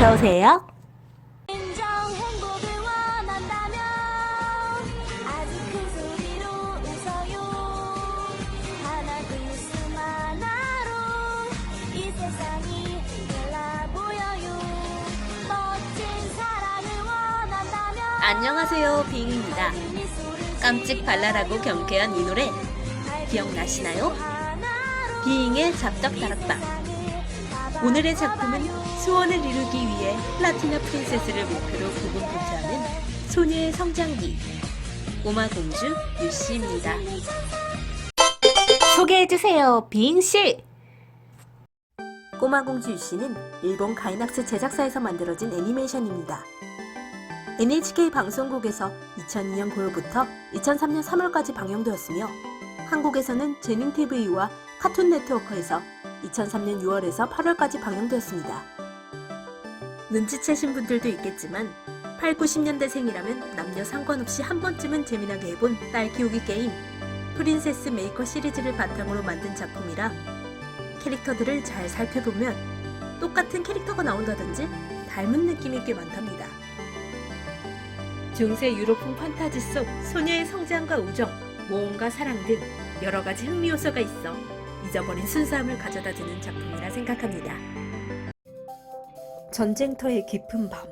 어서 오세요. 안녕하세요. 빙입니다. 깜찍 발랄하고 경쾌한 이 노래 기억나시나요? 비잉의 잡덕 다락방. 오늘의 작품은 소원을 이루기 위해 플라티나 프린세스를 목표로 고군분투하는 소녀의 성장기 꼬마 공주 유씨입니다. 소개해주세요, 비잉씨! 꼬마 공주 유씨는 일본 가이낙스 제작사에서 만들어진 애니메이션입니다. NHK 방송국에서 2002년 9월부터 2003년 3월까지 방영되었으며 한국에서는 재능TV와 카툰 네트워크에서 2003년 6월에서 8월까지 방영되었습니다. 눈치채신 분들도 있겠지만 8, 90년대 생이라면 남녀 상관없이 한 번쯤은 재미나게 해본 딸 키우기 게임 프린세스 메이커 시리즈를 바탕으로 만든 작품이라 캐릭터들을 잘 살펴보면 똑같은 캐릭터가 나온다든지 닮은 느낌이 꽤 많답니다. 중세 유럽풍 판타지 속 소녀의 성장과 우정, 모험과 사랑 등 여러 가지 흥미 요소가 있어 잊어버린 순수함을 가져다 주는 작품이라 생각합니다. 전쟁터의 깊은 밤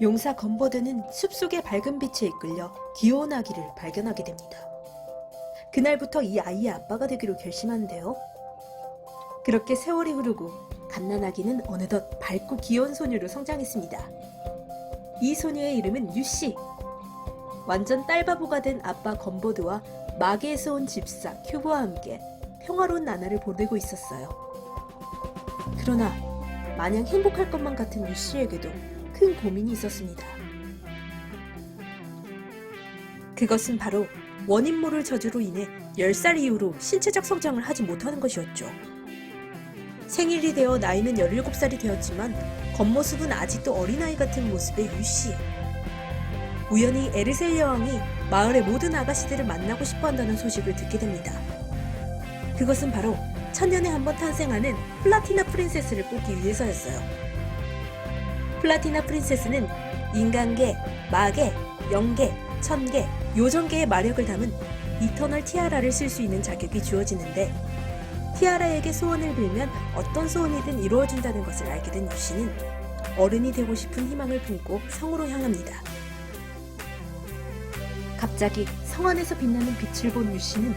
용사 건버드는 숲속의 밝은 빛에 이끌려 귀여운 아기를 발견하게 됩니다. 그날부터 이 아이의 아빠가 되기로 결심하는데요. 그렇게 세월이 흐르고 갓난아기는 어느덧 밝고 귀여운 소녀로 성장했습니다. 이 소녀의 이름은 유씨. 완전 딸바보가 된 아빠 건보드와 마계에서 온 집사 큐브와 함께 평화로운 나날을 보내고 있었어요. 그러나 마냥 행복할 것만 같은 유 씨에게도 큰 고민이 있었습니다. 그것은 바로 원인 모를 저주로 인해 10살 이후로 신체적 성장을 하지 못하는 것이었죠. 생일이 되어 나이는 17살이 되었지만 겉모습은 아직도 어린아이 같은 모습의 유씨. 우연히 에르셀 여왕이 마을의 모든 아가씨들을 만나고 싶어 한다는 소식을 듣게 됩니다. 그것은 바로 천년에 한 번 탄생하는 플라티나 프린세스를 뽑기 위해서였어요. 플라티나 프린세스는 인간계, 마계, 영계, 천계, 요정계의 마력을 담은 이터널 티아라를 쓸 수 있는 자격이 주어지는데 티아라에게 소원을 빌면 어떤 소원이든 이루어진다는 것을 알게 된 유씨는 어른이 되고 싶은 희망을 품고 성으로 향합니다. 갑자기 성 안에서 빛나는 빛을 본 유씨는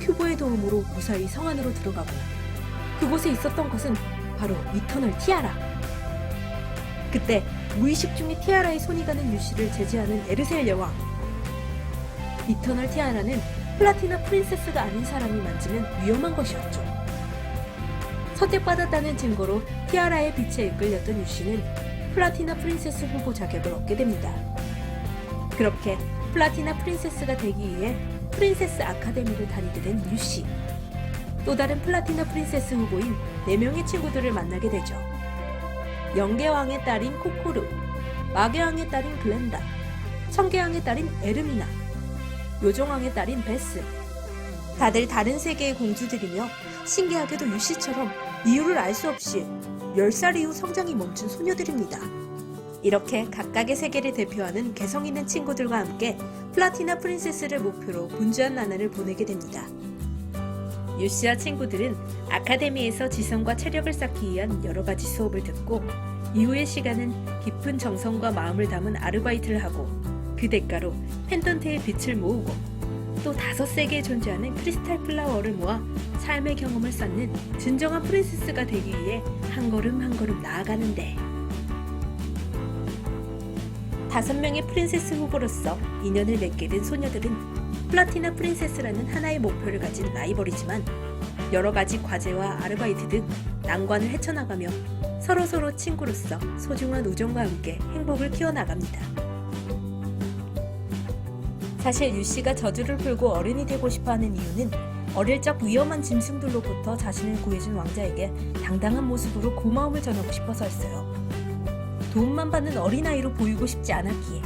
큐보의 도움으로 무사히 성 안으로 들어가고 그곳에 있었던 것은 바로 이터널 티아라. 그때 무의식 중에 티아라의 손이 가는 유씨를 제지하는 에르셀 여왕. 이터널 티아라는 플라티나 프린세스가 아닌 사람이 만지면 위험한 것이었죠. 선택받았다는 증거로 티아라의 빛에 이끌렸던 유씨는 플라티나 프린세스 후보 자격을 얻게 됩니다. 그렇게 플라티나 프린세스가 되기 위해 프린세스 아카데미를 다니게 된 유씨. 또 다른 플라티나 프린세스 후보인 4명의 친구들을 만나게 되죠. 영계왕의 딸인 코코르, 마계왕의 딸인 글렌다, 청계왕의 딸인 에르미나, 요정왕의 딸인 베스. 다들 다른 세계의 공주들이며 신기하게도 유씨처럼 이유를 알 수 없이 10살 이후 성장이 멈춘 소녀들입니다. 이렇게 각각의 세계를 대표하는 개성 있는 친구들과 함께 플라티나 프린세스를 목표로 분주한 나날을 보내게 됩니다. 유씨와 친구들은 아카데미에서 지성과 체력을 쌓기 위한 여러 가지 수업을 듣고 이후의 시간은 깊은 정성과 마음을 담은 아르바이트를 하고 그 대가로 펜던트의 빛을 모으고 또 다섯 세계에 존재하는 크리스탈 플라워를 모아 삶의 경험을 쌓는 진정한 프린세스가 되기 위해 한 걸음 한 걸음 나아가는데 다섯 명의 프린세스 후보로서 인연을 맺게 된 소녀들은 플라티나 프린세스라는 하나의 목표를 가진 라이벌이지만 여러 가지 과제와 아르바이트 등 난관을 헤쳐나가며 서로서로 친구로서 소중한 우정과 함께 행복을 키워나갑니다. 사실 유 씨가 저주를 풀고 어른이 되고 싶어 하는 이유는 어릴 적 위험한 짐승들로부터 자신을 구해준 왕자에게 당당한 모습으로 고마움을 전하고 싶어서였어요. 도움만 받는 어린아이로 보이고 싶지 않았기에.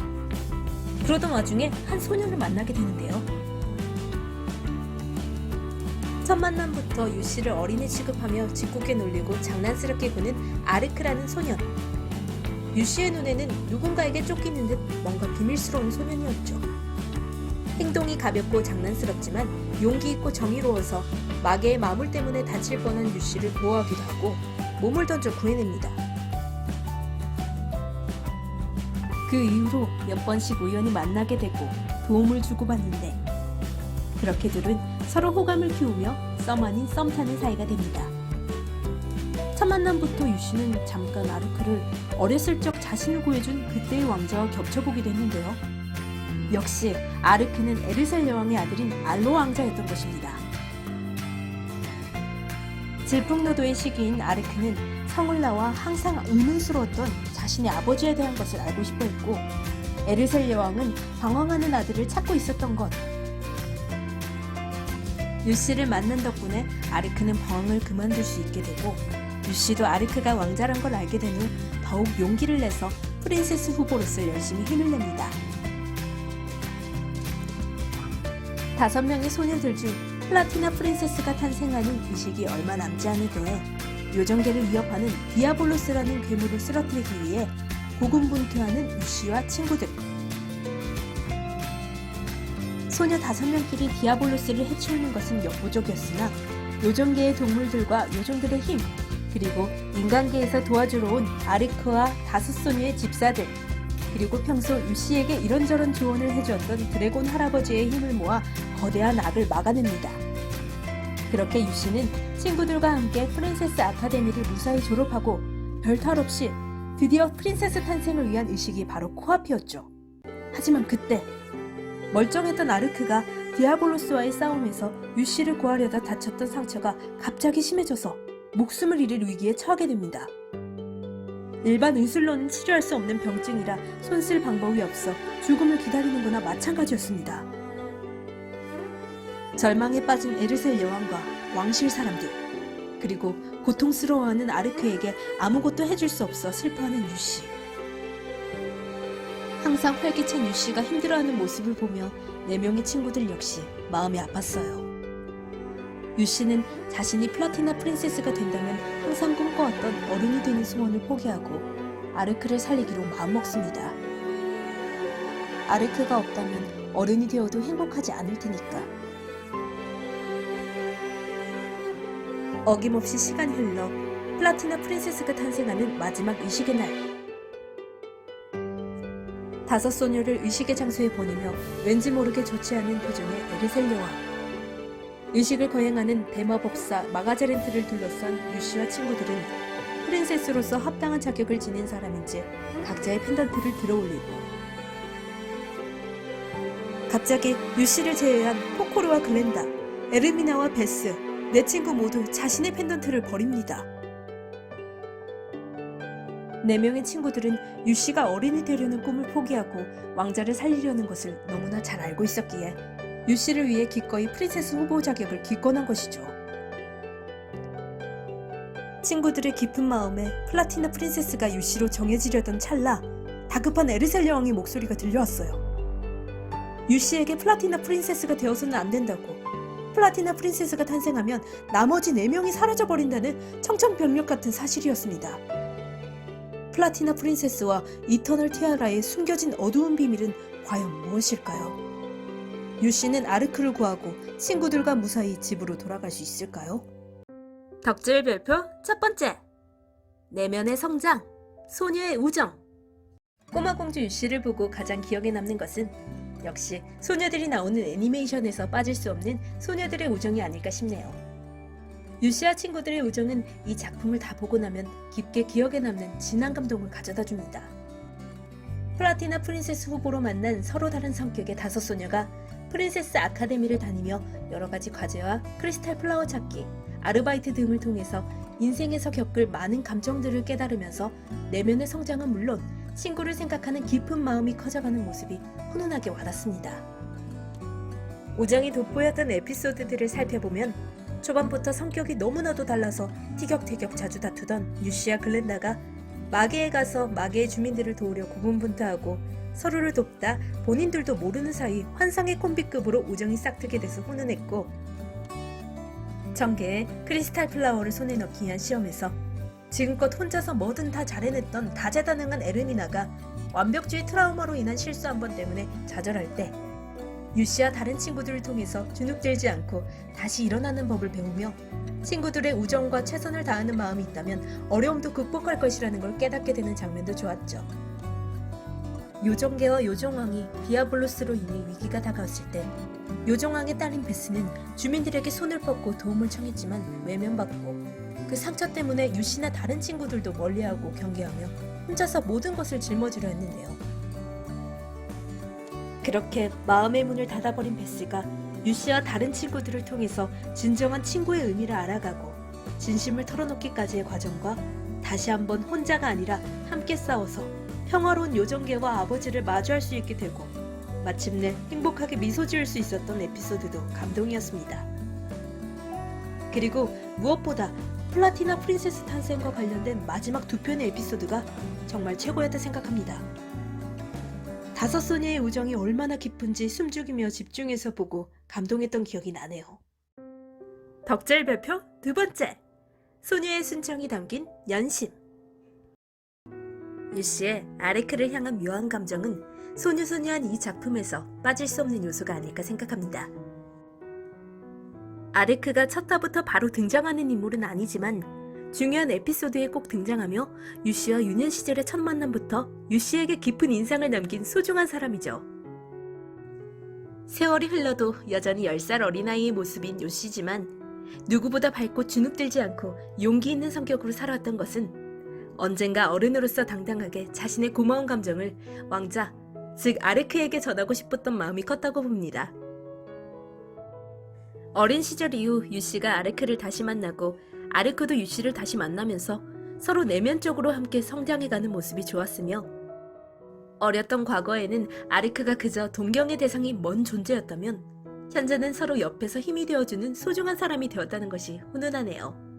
그러던 와중에 한 소녀를 만나게 되는데요. 첫 만남부터 유 씨를 어린애 취급하며 짓궂게 놀리고 장난스럽게 구는 아르크라는 소년. 유 씨의 눈에는 누군가에게 쫓기는 듯 뭔가 비밀스러운 소년이었죠. 행동이 가볍고 장난스럽지만 용기 있고 정의로워서 마개의 마물 때문에 다칠 뻔한 유 씨를 보호하기도 하고 몸을 던져 구해냅니다. 그 이후로 몇 번씩 우연히 만나게 되고 도움을 주고받는데 그렇게 둘은 서로 호감을 키우며 썸 아닌 썸 타는 사이가 됩니다. 첫 만남부터 유 씨는 잠깐 아르크를 어렸을 적 자신을 구해준 그때의 왕자와 겹쳐보기도 했는데요. 역시 아르크는 에르셀 여왕의 아들인 알로 왕자였던 것입니다. 질풍노도의 시기인 아르크는 성을 나와 항상 의문스러웠던 자신의 아버지에 대한 것을 알고 싶어 했고 에르셀 여왕은 방황하는 아들을 찾고 있었던 것. 유씨를 만난 덕분에 아르크는 방황을 그만둘 수 있게 되고 유씨도 아르크가 왕자란 걸 알게 된 후 더욱 용기를 내서 프린세스 후보로서 열심히 힘을 냅니다. 다섯 명의 소녀들 중 플라티나 프린세스가 탄생하는 이 시기 얼마 남지 때에 요정계를 위협하는 디아볼로스라는 괴물을 쓰러뜨리기 위해 고군분투하는 유씨와 친구들. 소녀 다섯 명끼리 디아볼로스를 해치우는 것은 역부족이었으나 요정계의 동물들과 요정들의 힘, 그리고 인간계에서 도와주러 온 아르크와 다섯 소녀의 집사들, 그리고 평소 유씨에게 이런저런 조언을 해주었던 드래곤 할아버지의 힘을 모아 거대한 악을 막아냅니다. 그렇게 유씨는 친구들과 함께 프린세스 아카데미를 무사히 졸업하고 별 탈 없이 드디어 프린세스 탄생을 위한 의식이 바로 코앞이었죠. 하지만 그때 멀쩡했던 아르크가 디아볼로스와의 싸움에서 유씨를 구하려다 다쳤던 상처가 갑자기 심해져서 목숨을 잃을 위기에 처하게 됩니다. 일반 의술로는 치료할 수 없는 병증이라 손쓸 방법이 없어 죽음을 기다리는 거나 마찬가지였습니다. 절망에 빠진 에르셀 여왕과 왕실 사람들, 그리고 고통스러워하는 아르크에게 아무것도 해줄 수 없어 슬퍼하는 유씨. 항상 활기찬 유씨가 힘들어하는 모습을 보며 네 명의 친구들 역시 마음이 아팠어요. 유씨는 자신이 플라티나 프린세스가 된다면 항상 꿈꿔왔던 어른이 되는 소원을 포기하고 아르크를 살리기로 마음먹습니다. 아르크가 없다면 어른이 되어도 행복하지 않을 테니까. 어김없이 시간이 흘러 플라티나 프린세스가 탄생하는 마지막 의식의 날. 다섯 소녀를 의식의 장소에 보내며 왠지 모르게 좋지 않은 표정의 에르셀 여왕. 의식을 거행하는 대마 법사 마가제렌트를 둘러싼 유씨와 친구들은 프린세스로서 합당한 자격을 지닌 사람인지 각자의 펜던트를 들어올리고 갑자기 유씨를 제외한 포코르와 글렌다, 에르미나와 베스, 네 친구 모두 자신의 펜던트를 버립니다. 네 명의 친구들은 유 씨가 어린이 되려는 꿈을 포기하고 왕자를 살리려는 것을 너무나 잘 알고 있었기에 유 씨를 위해 기꺼이 프린세스 후보 자격을 기권한 것이죠. 친구들의 깊은 마음에 플라티나 프린세스가 유 씨로 정해지려던 찰나 다급한 에르셀 여왕의 목소리가 들려왔어요. 유 씨에게 플라티나 프린세스가 되어서는 안 된다고. 플라티나 프린세스가 탄생하면 나머지 4명이 사라져버린다는 청천벽력 같은 사실이었습니다. 플라티나 프린세스와 이터널 티아라의 숨겨진 어두운 비밀은 과연 무엇일까요? 유 씨는 아르크를 구하고 친구들과 무사히 집으로 돌아갈 수 있을까요? 덕질 별표 첫 번째 내면의 성장, 소녀의 우정 꼬마 공주 유 씨를 보고 가장 기억에 남는 것은 역시 소녀들이 나오는 애니메이션에서 빠질 수 없는 소녀들의 우정이 아닐까 싶네요. 유씨와 친구들의 우정은 이 작품을 다 보고 나면 깊게 기억에 남는 진한 감동을 가져다 줍니다. 플라티나 프린세스 후보로 만난 서로 다른 성격의 다섯 소녀가 프린세스 아카데미를 다니며 여러 가지 과제와 크리스탈 플라워 찾기, 아르바이트 등을 통해서 인생에서 겪을 많은 감정들을 깨달으면서 내면의 성장은 물론 친구를 생각하는 깊은 마음이 커져가는 모습이 훈훈하게 와닿습니다. 우정이 돋보였던 에피소드들을 살펴보면 초반부터 성격이 너무나도 달라서 티격태격 자주 다투던 유씨와 글렌다가 마계에 가서 마계의 주민들을 도우려 고군분투하고 서로를 돕다 본인들도 모르는 사이 환상의 콤비급으로 우정이 싹트게 돼서 훈훈했고 전개에 크리스탈 플라워를 손에 넣기 위한 시험에서 지금껏 혼자서 뭐든 다 잘해냈던 다재다능한 에르미나가 완벽주의 트라우마로 인한 실수 한 번 때문에 좌절할 때 유씨와 다른 친구들을 통해서 주눅들지 않고 다시 일어나는 법을 배우며 친구들의 우정과 최선을 다하는 마음이 있다면 어려움도 극복할 것이라는 걸 깨닫게 되는 장면도 좋았죠. 요정계와 요정왕이 디아블로스로 인해 위기가 다가왔을 때 요정왕의 딸인 베스는 주민들에게 손을 뻗고 도움을 청했지만 외면받고 그 상처 때문에 유씨나 다른 친구들도 멀리하고 경계하며 혼자서 모든 것을 짊어지려 했는데요. 그렇게 마음의 문을 닫아버린 베스가 유 씨와 다른 친구들을 통해서 진정한 친구의 의미를 알아가고 진심을 털어놓기까지의 과정과 다시 한번 혼자가 아니라 함께 싸워서 평화로운 요정계와 아버지를 마주할 수 있게 되고 마침내 행복하게 미소 지을 수 있었던 에피소드도 감동이었습니다. 그리고 무엇보다 플라티나 프린세스 탄생과 관련된 마지막 두 편의 에피소드가 정말 최고였다 생각합니다. 다섯 소녀의 우정이 얼마나 깊은지 숨죽이며 집중해서 보고 감동했던 기억이 나네요. 덕질 별표 두 번째 소녀의 순정이 담긴 연심 유씨의 아레크를 향한 묘한 감정은 소녀소녀한 이 작품에서 빠질 수 없는 요소가 아닐까 생각합니다. 아레크가 첫 화부터 바로 등장하는 인물은 아니지만 중요한 에피소드에 꼭 등장하며 유씨와 유년 시절의 첫 만남부터 유씨에게 깊은 인상을 남긴 소중한 사람이죠. 세월이 흘러도 여전히 10살 어린아이의 모습인 요씨지만 누구보다 밝고 주눅들지 않고 용기 있는 성격으로 살아왔던 것은 언젠가 어른으로서 당당하게 자신의 고마운 감정을 왕자, 즉 아르크에게 전하고 싶었던 마음이 컸다고 봅니다. 어린 시절 이후 유 씨가 아르크를 다시 만나고 아르크도 유 씨를 다시 만나면서 서로 내면적으로 함께 성장해가는 모습이 좋았으며 어렸던 과거에는 아르크가 그저 동경의 대상이 먼 존재였다면 현재는 서로 옆에서 힘이 되어주는 소중한 사람이 되었다는 것이 훈훈하네요.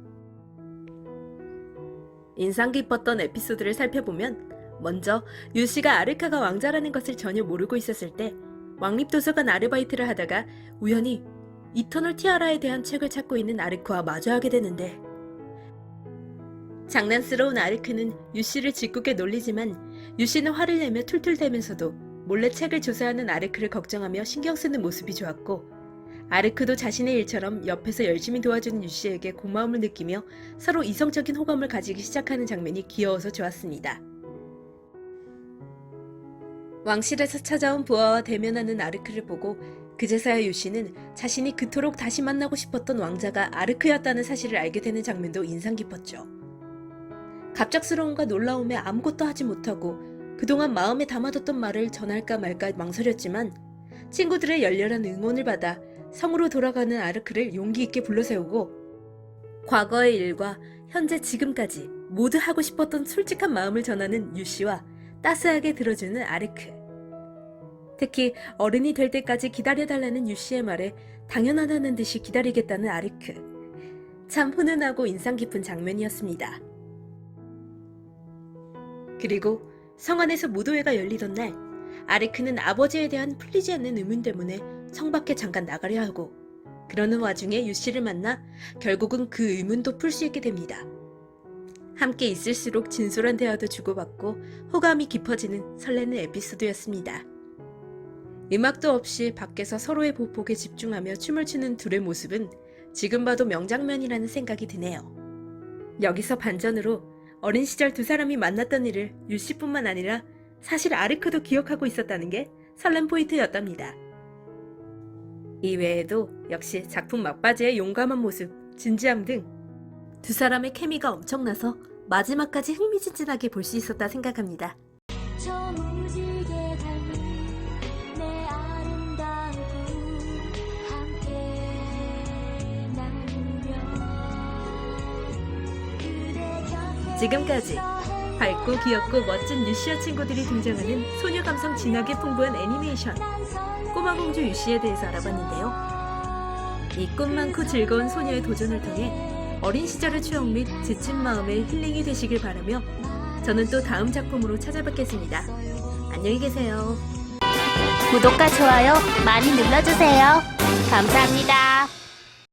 인상 깊었던 에피소드를 살펴보면 먼저 유 씨가 아르카가 왕자라는 것을 전혀 모르고 있었을 때 왕립도서관 아르바이트를 하다가 우연히 이터널 티아라에 대한 책을 찾고 있는 아르크와 마주하게 되는데 장난스러운 아르크는 유씨를 짓궂게 놀리지만 유씨는 화를 내며 툴툴대면서도 몰래 책을 조사하는 아르크를 걱정하며 신경 쓰는 모습이 좋았고 아르크도 자신의 일처럼 옆에서 열심히 도와주는 유씨에게 고마움을 느끼며 서로 이성적인 호감을 가지기 시작하는 장면이 귀여워서 좋았습니다. 왕실에서 찾아온 부하와 대면하는 아르크를 보고 그제서야 유씨는 자신이 그토록 다시 만나고 싶었던 왕자가 아르크였다는 사실을 알게 되는 장면도 인상 깊었죠. 갑작스러움과 놀라움에 아무것도 하지 못하고 그동안 마음에 담아뒀던 말을 전할까 말까 망설였지만 친구들의 열렬한 응원을 받아 성으로 돌아가는 아르크를 용기 있게 불러세우고 과거의 일과 현재 지금까지 모두 하고 싶었던 솔직한 마음을 전하는 유씨와 따스하게 들어주는 아르크. 특히 어른이 될 때까지 기다려달라는 유 씨의 말에 당연하다는 듯이 기다리겠다는 아르크. 참 훈훈하고 인상 깊은 장면이었습니다. 그리고 성 안에서 무도회가 열리던 날, 아르크는 아버지에 대한 풀리지 않는 의문 때문에 성 밖에 잠깐 나가려 하고, 그러는 와중에 유 씨를 만나 결국은 그 의문도 풀 수 있게 됩니다. 함께 있을수록 진솔한 대화도 주고받고 호감이 깊어지는 설레는 에피소드였습니다. 음악도 없이 밖에서 서로의 보폭에 집중하며 춤을 추는 둘의 모습은 지금 봐도 명장면이라는 생각이 드네요. 여기서 반전으로 어린 시절 두 사람이 만났던 일을 유씨뿐만 아니라 사실 아르크도 기억하고 있었다는 게 설렘 포인트였답니다. 이외에도 역시 작품 막바지의 용감한 모습, 진지함 등 두 사람의 케미가 엄청나서 마지막까지 흥미진진하게 볼 수 있었다 생각합니다. 지금까지 밝고 귀엽고 멋진 유시아 친구들이 등장하는 소녀 감성 진하게 풍부한 애니메이션 꼬마 공주 유시에 대해서 알아봤는데요. 이 꿈 많고 즐거운 소녀의 도전을 통해 어린 시절의 추억 및 지친 마음의 힐링이 되시길 바라며 저는 또 다음 작품으로 찾아뵙겠습니다. 안녕히 계세요. 구독과 좋아요 많이 눌러주세요. 감사합니다.